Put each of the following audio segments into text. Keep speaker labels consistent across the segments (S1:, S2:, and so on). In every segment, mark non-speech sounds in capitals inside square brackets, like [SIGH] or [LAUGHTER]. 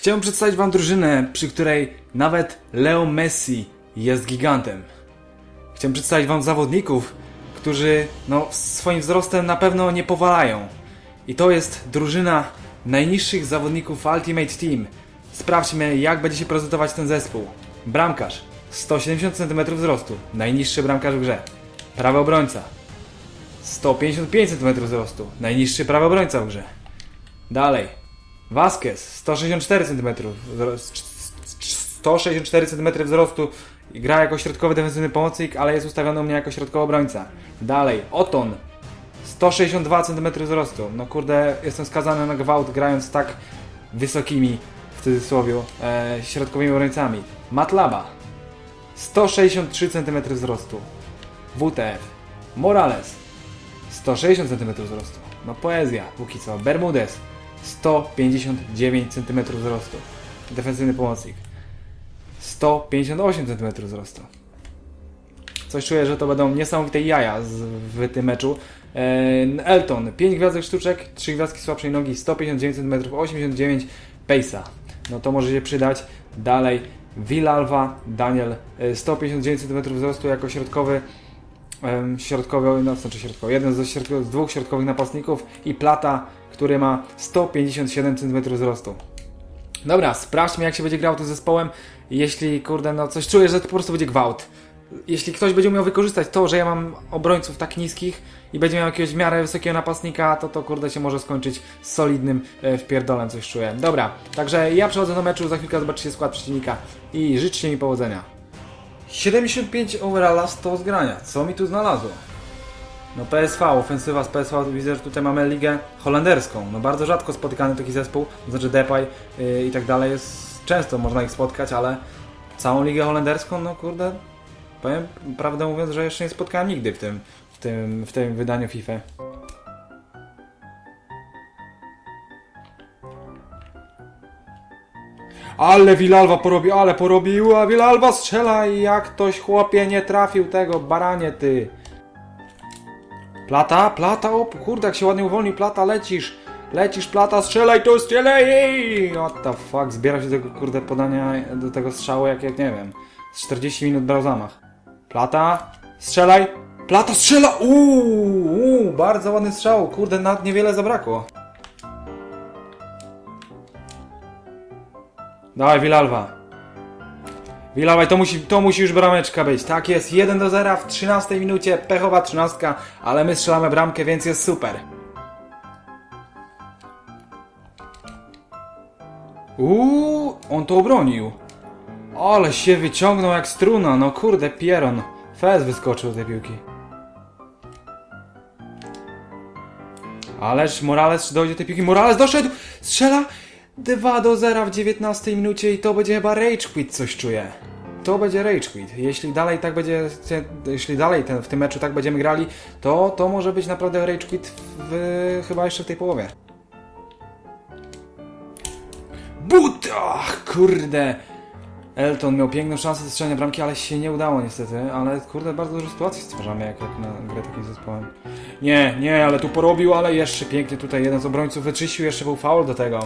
S1: Chciałem przedstawić wam drużynę, przy której nawet Leo Messi jest gigantem. Chciałem przedstawić wam zawodników, którzy no, swoim wzrostem na pewno nie powalają. I to jest drużyna najniższych zawodników Ultimate Team. Sprawdźmy, jak będzie się prezentować ten zespół. Bramkarz 170 cm wzrostu, najniższy bramkarz w grze. Prawy obrońca 155 cm wzrostu, najniższy prawy obrońca w grze. Dalej. Vasquez 164 cm wzrost, 164 cm wzrostu i gra jako środkowy defensywny pomocnik, ale jest ustawiony u mnie jako środkowy obrońca. Dalej. Oton 162 cm wzrostu. No kurde, jestem skazany na gwałt grając tak wysokimi w cudzysłowie e, środkowymi obrońcami. Matlaba 163 cm wzrostu. WTF. Morales 160 cm wzrostu. No poezja, póki co. Bermudez 159 cm wzrostu. Defensywny pomocnik. 158 cm wzrostu. Coś czuję, że to będą niesamowite jaja z, w tym meczu. E, Elton, 5 gwiazdek sztuczek, 3 gwiazdki słabszej nogi, 159 cm, 89 pace'a. No to może się przydać. Dalej, Villalva, Daniel, e, 159 cm wzrostu jako środkowy środkowy, no znaczy środkowy, jeden ze środkowych, z dwóch środkowych napastników i Plata, który ma 157 cm wzrostu. Dobra, sprawdźmy jak się będzie grał tym zespołem. Jeśli, kurde, no coś czuję, że to po prostu będzie gwałt. Jeśli ktoś będzie umiał wykorzystać to, że ja mam obrońców tak niskich i będzie miał jakiegoś w miarę wysokiego napastnika, to to kurde się może skończyć solidnym e, wpierdolem, coś czuję. Dobra, także ja przechodzę do meczu, za chwilkę zobaczycie skład przeciwnika i życzcie mi powodzenia. 75 overalla 100 zgrania. Co mi tu znalazło? No PSV, ofensywa z PSV, widzę, że tutaj mamy ligę holenderską. No bardzo rzadko spotykany taki zespół, to znaczy Depay yy, i tak dalej jest często można ich spotkać, ale całą ligę holenderską, no kurde, powiem prawdę mówiąc, że jeszcze nie spotkałem nigdy w tym, w tym, w tym wydaniu FIFA. Ale Villalba porobił, ale porobiła, Villalba strzela i jak ktoś chłopie nie trafił tego, baranie ty. Plata, plata, o kurde, jak się ładnie uwolni, plata, lecisz. Lecisz, plata, strzelaj tu, strzelaj! What the fuck, zbiera się do tego kurde podania, do tego strzału, jak, jak nie wiem. Z 40 minut brał zamach. Plata, strzelaj! Plata strzela! Uuu, bardzo ładny strzał, kurde, nad niewiele zabrakło. Dawaj, Villalba. Villalba, to musi, to musi już brameczka być. Tak jest, 1 do 0 w 13 minucie, pechowa 13, ale my strzelamy bramkę, więc jest super. Uuu, on to obronił. Ale się wyciągnął jak struna, no kurde, Pieron. Fez wyskoczył z tej piłki. Ależ Morales dojdzie do tej piłki. Morales doszedł! Strzela! 2 do 0 w 19 minucie i to będzie chyba Rage Quit, coś czuję. To będzie Rage Quit. Jeśli dalej tak będzie, jeśli dalej ten, w tym meczu tak będziemy grali, to to może być naprawdę Rage Quit w, chyba jeszcze w tej połowie. But! Ach, kurde! Elton miał piękną szansę do strzelenia bramki, ale się nie udało niestety, ale kurde, bardzo dużo sytuacji stwarzamy jak, jak na grę takim zespołem. Nie, nie, ale tu porobił, ale jeszcze pięknie tutaj jeden z obrońców wyczyścił, jeszcze był foul do tego.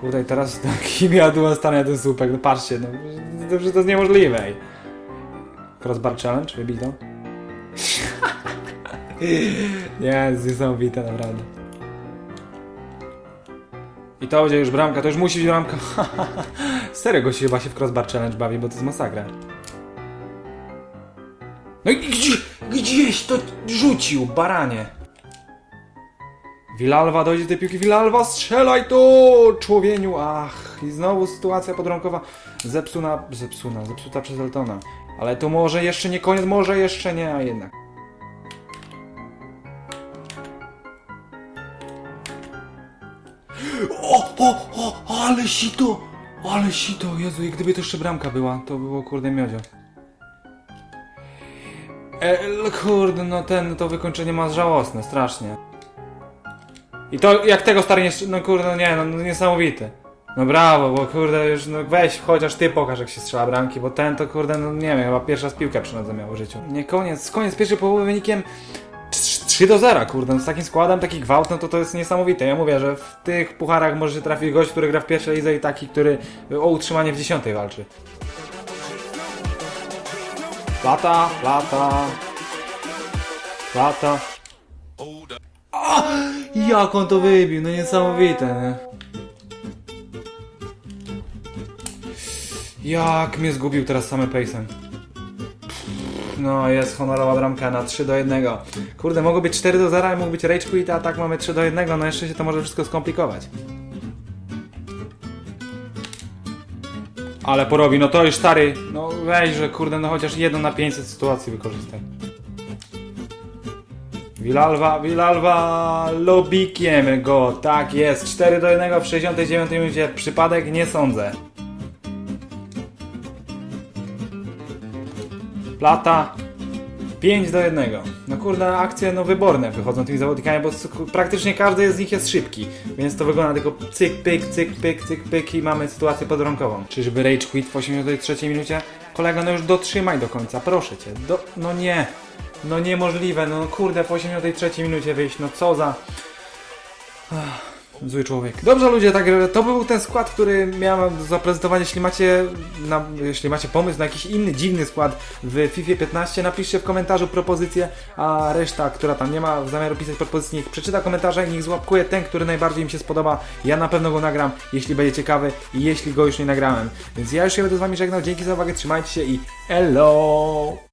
S1: Kurde, teraz chimia duma stanie ten słupek, no patrzcie, no, to, to, jest niemożliwe. Crossbar challenge, wybij to. nie, jest niesamowite naprawdę. I to będzie już bramka, to już musi być bramka. [LAUGHS] Serio go się chyba się w crossbar challenge bawi, bo to jest masakra. No i gdzie, gdzieś to rzucił, baranie. Villalba dojdzie do tej piłki, Villalba strzelaj tu, człowieniu, ach. I znowu sytuacja podrąkowa zepsuna, zepsuna, zepsuta przez Eltona. Ale to może jeszcze nie koniec, może jeszcze nie, a jednak. O, o, o, ale sito, ale sito, Jezu, i gdyby to jeszcze bramka była, to było kurde miodzio. E, l- kurde, no ten, to wykończenie ma żałosne, strasznie. I to jak tego stary nie, no kurde, nie, no, no niesamowity. No brawo, bo kurde, już no weź, chociaż ty pokaż jak się strzela bramki, bo ten to kurde, no nie wiem, chyba pierwsza z piłkę przynodzę miał w życiu. Nie, koniec, koniec pierwszej połowy wynikiem 3 3 do 0, kurde, no z takim składem, taki gwałt, no to to jest niesamowite. Ja mówię, że w tych pucharach może się trafić gość, który gra w pierwszej lidze i taki, który o utrzymanie w dziesiątej walczy. Plata, plata, plata. A, jak on to wybił, no niesamowite, nie? Jak mnie zgubił teraz same pejsem. No, jest honorowa bramka na 3 do 1. Kurde, mogło być 4 do 0 i mógł być rage quit, a tak mamy 3 do 1. No jeszcze się to może wszystko skomplikować. Ale porobi, no to już stary, no weź, że kurde, no chociaż jedną na 500 sytuacji wykorzystaj. Wilalwa, Wilalwa, lobikiem go, tak jest, 4 do 1 w 69 minucie, przypadek nie sądzę. Plata 5 do 1. No kurde, akcje no wyborne wychodzą tymi zawodnikami, bo praktycznie każdy z nich jest szybki. Więc to wygląda tylko cyk, pyk, cyk, pyk, cyk, pyk i mamy sytuację podrąkową. Czyżby Rage Quit w 83 minucie? Kolega, no już dotrzymaj do końca, proszę cię. Do... No nie. No niemożliwe, no kurde, w 83 minucie wyjść, no co za... Zły człowiek. Dobrze ludzie, tak to był ten skład, który miałem do zaprezentowania. Jeśli macie, na, jeśli macie pomysł na jakiś inny dziwny skład w FIFA 15, napiszcie w komentarzu propozycję, a reszta, która tam nie ma zamiaru pisać propozycji, niech przeczyta komentarze i niech złapkuje ten, który najbardziej im się spodoba. Ja na pewno go nagram, jeśli będzie ciekawy i jeśli go już nie nagrałem. Więc ja już się będę z wami żegnał. Dzięki za uwagę, trzymajcie się i elo!